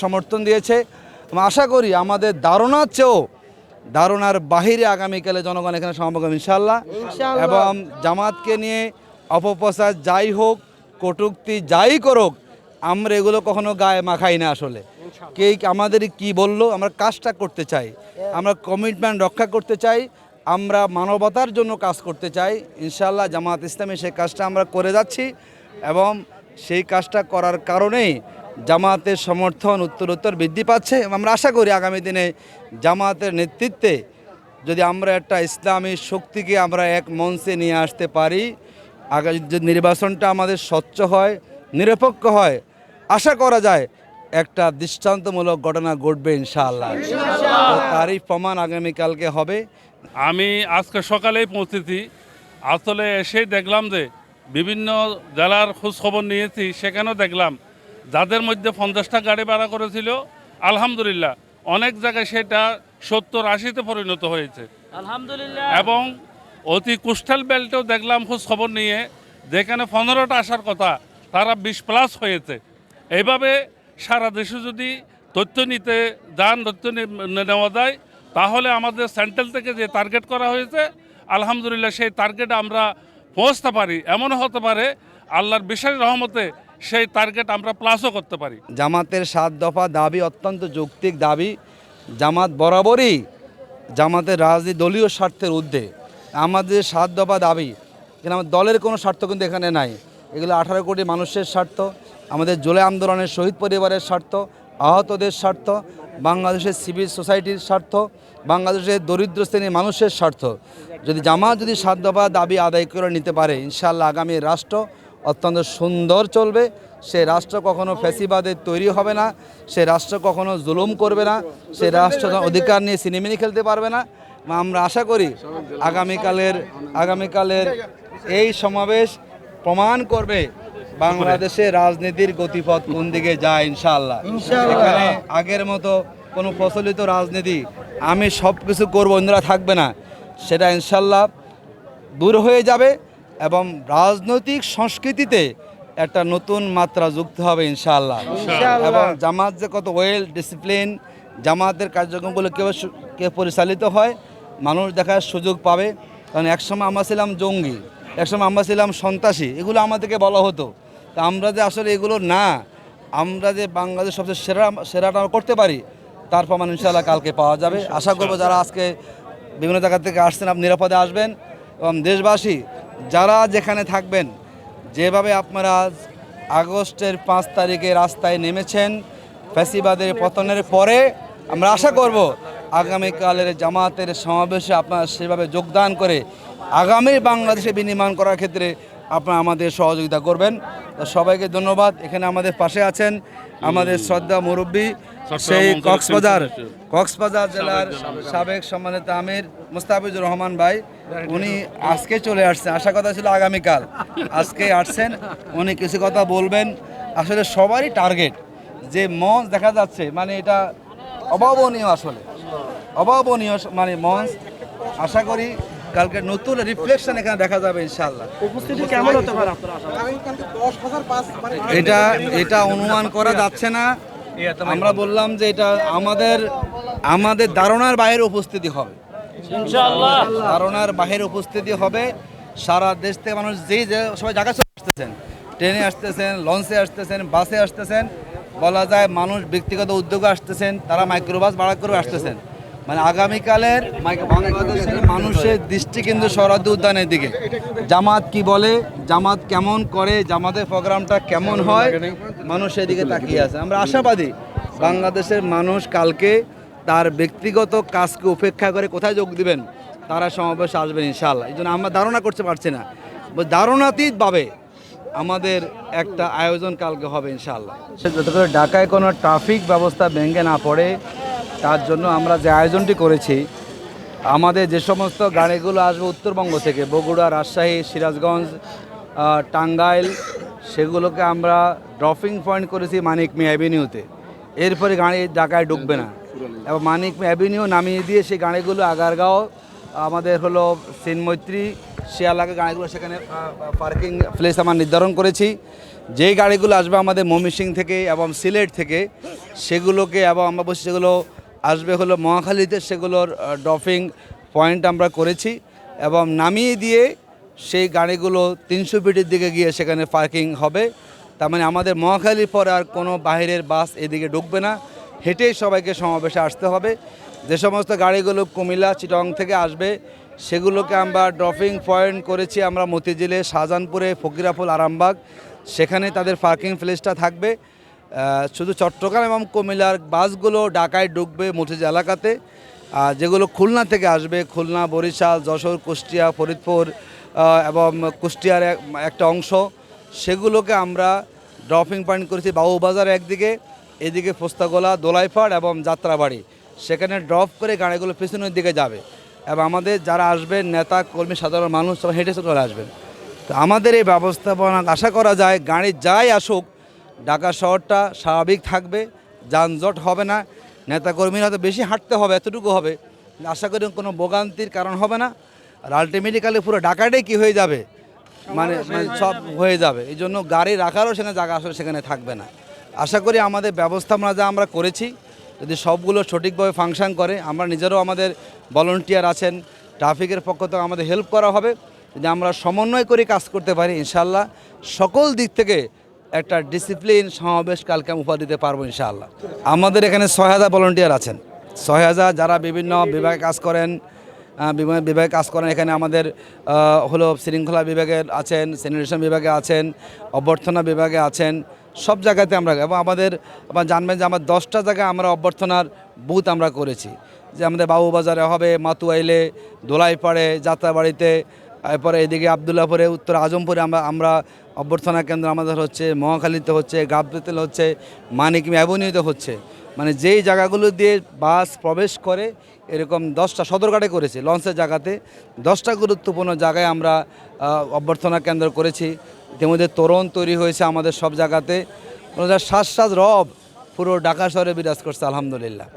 সমর্থন দিয়েছে। এবং আশা করি আমাদের ধারণার চেয়েও ধারণার বাহিরে আগামীকালে জনগণ এখানে সমাগম ইনশাল্লাহ এবং জামাতকে নিয়ে অপপ্রচার যাই হোক কটূক্তি যাই করুক আমরা এগুলো কখনো গায়ে মাখাই না আসলে। কে আমাদের কি বলল আমরা কাজটা করতে চাই। আমরা কমিটমেন্ট রক্ষা করতে চাই আমরা মানবতার জন্য কাজ করতে চাই। ইনশাল্লাহ জামাত ইসলামী সেই কাজটা আমরা করে যাচ্ছি এবং সেই কাজটা করার কারণেই জামাতের সমর্থন উত্তর উত্তর বৃদ্ধি পাচ্ছে আমরা আশা করি আগামী দিনে জামাতের নেতৃত্বে যদি আমরা একটা ইসলামী শক্তিকে আমরা এক মঞ্চে নিয়ে আসতে পারি আগামী যে নির্বাচনটা আমাদের স্বচ্ছ হয়, নিরপেক্ষ হয়, আশা করা যায় একটা দৃষ্টান্তমূলক ঘটনা ঘটবে ইনশাআল্লাহ। তারই প্রমাণ আগামীকালকে হবে। আমি আজকে সকালেই পৌঁছেছি। আসলে এসেই দেখলাম যে বিভিন্ন জেলার খোঁজখবর নিয়েছি, সেখানেও দেখলাম যাদের মধ্যে পঞ্চাশটা গাড়ি ভাড়া করেছিল আলহামদুলিল্লাহ অনেক জায়গায় সেটা সত্তর আশিতে পরিণত হয়েছে। আলহামদুলিল্লাহ। এবং অতি কোস্টাল বেল্টেও দেখলাম খোঁজ খবর নিয়ে যেখানে পনেরোটা আসার কথা তারা বিশ প্লাস হয়েছে। এইভাবে সারা দেশে যদি তথ্য নিতে যান তথ্য নেওয়া যায় তাহলে আমাদের সেন্ট্রাল থেকে যে টার্গেট করা হয়েছে আলহামদুলিল্লাহ সেই টার্গেটে আমরা পৌঁছতে পারি। এমনও হতে পারে আল্লাহর বিশেষ রহমতে সেই টার্গেট আমরা প্লাসও করতে পারি। জামাতের সাত দফা দাবি অত্যন্ত যৌক্তিক দাবি। জামাত বরাবরই জামাতের রাজনীতি দলীয় স্বার্থের ঊর্ধ্বে। আমাদের সাত দফা দাবি, কিন্তু আমার দলের কোনো স্বার্থ কিন্তু এখানে নাই। এগুলো আঠারো কোটি মানুষের স্বার্থ, আমাদের জুলাই আন্দোলনের শহীদ পরিবারের স্বার্থ, আহতদের স্বার্থ, বাংলাদেশের সিভিল সোসাইটির স্বার্থ, বাংলাদেশের দরিদ্র শ্রেণির মানুষের স্বার্থ। যদি জামাত যদি সাত দফা দাবি আদায় করে নিতে পারে, ইনশাআল্লাহ আগামী রাষ্ট্র অত্যন্ত সুন্দর চলবে। সে রাষ্ট্র কখনো ফ্যাসিবাদের তৈরি হবে না সে রাষ্ট্র কখনো জুলুম করবে না সে রাষ্ট্র অধিকার নিয়ে সিনেমিনি খেলতে পারবে না। আমরা আশা করি আগামীকালের আগামীকালের এই সমাবেশ প্রমাণ করবে বাংলাদেশে রাজনীতির গতিপথ কোন দিকে যায় ইনশাল্লাহ এখানে আগের মতো কোনো প্রচলিত রাজনীতি আমি সব কিছু করব অন্যরা থাকবে না। সেটা ইনশাল্লাহ দূর হয়ে যাবে। এবং রাজনৈতিক সংস্কৃতিতে একটা নতুন মাত্রা যুক্ত হবে ইনশাআল্লাহ। এবং জামাত যে কত ওয়েল ডিসিপ্লিন জামাতের কার্যক্রমগুলো কেউ কে পরিচালিত হয় মানুষ দেখার সুযোগ পাবে। কারণ একসময় আমরা ছিলাম জঙ্গি একসময় আমরা ছিলাম সন্ত্রাসী এগুলো আমাদেরকে বলা হতো। তা আমরা যে আসলে এগুলো না আমরা যে বাংলাদেশ সবচেয়ে সেরা সেরাটা করতে পারি তার প্রমাণ ইনশাআল্লাহ কালকে পাওয়া যাবে। আশা করব যারা আজকে বিভিন্ন জায়গা থেকে আসছেন আপনি নিরাপদে আসবেন। এবং দেশবাসী যারা যেখানে থাকবেন, যেভাবে আপনারা আগস্টের পাঁচ তারিখে রাস্তায় নেমেছেন, ফ্যাসিবাদের পতনের পরে, আমরা আশা করব আগামীকালের জামাতের সমাবেশে আপনারা সেভাবে যোগদান করে আগামী বাংলাদেশে বিনিময় করার ক্ষেত্রে আপনারা আমাদের সহযোগিতা করবেন। সবাইকে ধন্যবাদ। এখানে আমাদের পাশে আছেন আমাদের শ্রদ্ধা মুরব্বী সেই কক্সবাজার কক্সবাজার জেলার সাবেক সম্মানিত আমির মুস্তাফিজুর রহমান ভাই উনি আজকে চলে আসছেন। আশা কথা ছিল আগামীকাল। আজকে আসছেন উনি কিছু কথা বলবেন। আসলে সবারই টার্গেট যে মঞ্চ দেখা যাচ্ছে মানে এটা অভাবনীয় আসলে। অভাবনীয় মানে মঞ্চ। আশা করি কালকে নতুন রিফ্লেকশন এখানে দেখা যাবে ইনশাল্লাহ উপস্থিতি কেমন হতে পারে আপনার আশা এটা এটা অনুমান করা যাচ্ছে না। আমরা বললাম যে এটা আমাদের আমাদের ধারণার বাইরে উপস্থিতি হবে। ইনশাআল্লাহ। ধারণার বাইরে উপস্থিতি হবে। সারা দেশ থেকে মানুষ যেই যে সবাই জায়গা আসতেছেন ট্রেনে আসতেছেন লঞ্চে আসতেছেন বাসে আসতেছেন বলা যায় মানুষ ব্যক্তিগত উদ্যোগে আসতেছেন তারা মাইক্রোবাস ভাড়া করে আসতেছেন। মানে আগামীকালের বাংলাদেশের মানুষের দৃষ্টি কিন্তু সরাদ্দি উদ্যানের দিকে। জামাত কি বলে? জামাত কেমন করে? জামাতের প্রোগ্রামটা কেমন হয়? মানুষ এদিকে তাকিয়ে আছে। আমরা আশাবাদী বাংলাদেশের মানুষ কালকে তার ব্যক্তিগত কাজকে উপেক্ষা করে কোথায় যোগ দিবেন, তারা সমাবেশে আসবেন ইনশাল্লাহ এই জন্য আমরা ধারণা করতে পারছি না। ধারণাতীতভাবে আমাদের একটা আয়োজন কালকে হবে ইনশাল্লাহ যাতে করে ঢাকায় কোনো ট্রাফিক ব্যবস্থা ভেঙে না পড়ে তার জন্য আমরা যে আয়োজনটি করেছি, আমাদের যে সমস্ত গাড়িগুলো আসবে উত্তরবঙ্গ থেকে, বগুড়া, রাজশাহী, সিরাজগঞ্জ টাঙ্গাইল, সেগুলোকে আমরা ড্রপিং পয়েন্ট করেছি মানিক মি অ্যাভিনিউতে এরপরে গাড়ি ঢাকায় ঢুকবে না। এবং মানিক মি অ্যাভিনিউ নামিয়ে দিয়ে সেই গাড়িগুলো আগারগাঁও, আমাদের হলো সিনমৈত্রী শিয়ালাকে গাড়িগুলো সেখানে পার্কিং প্লেস আমার নির্ধারণ করেছি। যেই গাড়িগুলো আসবে আমাদের ময়মনসিং থেকে এবং সিলেট থেকে, সেগুলোকে এবং আমরা বলছি সেগুলো আসবে হলো মহাখালীতে সেগুলোর ড্রপিং পয়েন্ট আমরা করেছি এবং নামিয়ে দিয়ে সেই গাড়িগুলো তিনশো ফিটের দিকে গিয়ে সেখানে পার্কিং হবে। তার মানে আমাদের মহাখালীর পর আর কোনো বাইরের বাস এদিকে ঢুকবে না। হেঁটেই সবাইকে সমাবেশে আসতে হবে। যে সমস্ত গাড়িগুলো কুমিল্লা, চিটং থেকে আসবে, সেগুলোকে আমরা ড্রপিং পয়েন্ট করেছি আমরা মতিঝিলে, শাহজাহানপুরে ফকিরাফুল আরামবাগ। সেখানে তাদের পার্কিং প্লেসটা থাকবে। শুধু চট্টগ্রাম এবং কুমিল্লার বাসগুলো ঢাকায় ঢুকবে মতিঝিল এলাকাতে। আর যেগুলো খুলনা থেকে আসবে, খুলনা, বরিশাল, যশোর, কুষ্টিয়া, ফরিদপুর এবং কুষ্টিয়ার একটা অংশ, সেগুলোকে আমরা ড্রপিং পয়েন্ট করেছি বাবুবাজার একদিকে, এদিকে পোস্তাগোলা দোলাইপাড় এবং যাত্রাবাড়ি। সেখানে ড্রপ করে গাড়িগুলো পিছনের দিকে যাবে। এবং আমাদের যারা আসবেন, নেতা, কর্মী, সাধারণ মানুষ, সবাই হেঁটে চলে আসবেন। তো আমাদের এই ব্যবস্থাপনা, আশা করা যায়, গাড়ি যাই আসুক ঢাকা শহরটা স্বাভাবিক থাকবে, যানজট হবে না, নেতাকর্মীরা হয়তো বেশি হাঁটতে হবে, এতটুকু হবে। আশা করি কোনো ভোগান্তির কারণ হবে না। আর আলটিমেটিক্যালি পুরো ঢাকাটাই কি হয়ে যাবে? মানে মানে সব হয়ে যাবে। এই জন্য গাড়ি রাখারও সেখানে জায়গা আসলে সেখানে থাকবে না। আশা করি আমাদের ব্যবস্থাপনা যা আমরা করেছি, যদি সবগুলো সঠিকভাবে ফাংশন করে, আমরা নিজেরও আমাদের ভলেন্টিয়ার আছেন ট্রাফিকের পক্ষ থেকে আমাদের হেল্প করা হবে। যদি আমরা সমন্বয় করে কাজ করতে পারি ইনশাল্লাহ সকল দিক থেকে একটা ডিসিপ্লিন সমাবেশ কালকে আমি উপহার দিতে পারব ইনশাআল্লাহ। আমাদের এখানে ছয় হাজার ভলেন্টিয়ার আছেন। ছয় হাজার যারা বিভিন্ন বিভাগে কাজ করেন বিভিন্ন বিভাগে কাজ করেন, এখানে আমাদের হলো শৃঙ্খলা বিভাগের আছেন স্যানিটেশন বিভাগে আছেন, অভ্যর্থনা বিভাগে আছেন, সব জায়গাতে আমরা এবং আমাদের জানবেন যে আমার দশটা জায়গায় আমরা অভ্যর্থনার বুথ আমরা করেছি। যে আমাদের বাবুবাজারে হবে, মাতুয়াইলে, দোলাইপাড়ে, যাত্রাবাড়িতে, এরপরে এদিকে আবদুল্লাপুরে উত্তর আজমপুরে আমরা আমরা অভ্যর্থনা কেন্দ্র আমাদের হচ্ছে, মহাখালীতে হচ্ছে গাবতেল হচ্ছে, মানিক অ্যাভিনিউতে হচ্ছে। মানে যেই জায়গাগুলো দিয়ে বাস প্রবেশ করে, এরকম দশটা সদরঘাটে করেছে, লঞ্চের জায়গাতে। দশটা গুরুত্বপূর্ণ জায়গায় আমরা অভ্যর্থনা কেন্দ্র করেছি। ইতিমধ্যে তোরণ তৈরি হয়েছে আমাদের সব জায়গাতে। শ্বাস শ্বাস রব, পুরো ঢাকা শহরে বিরাজ করছে, আলহামদুলিল্লাহ।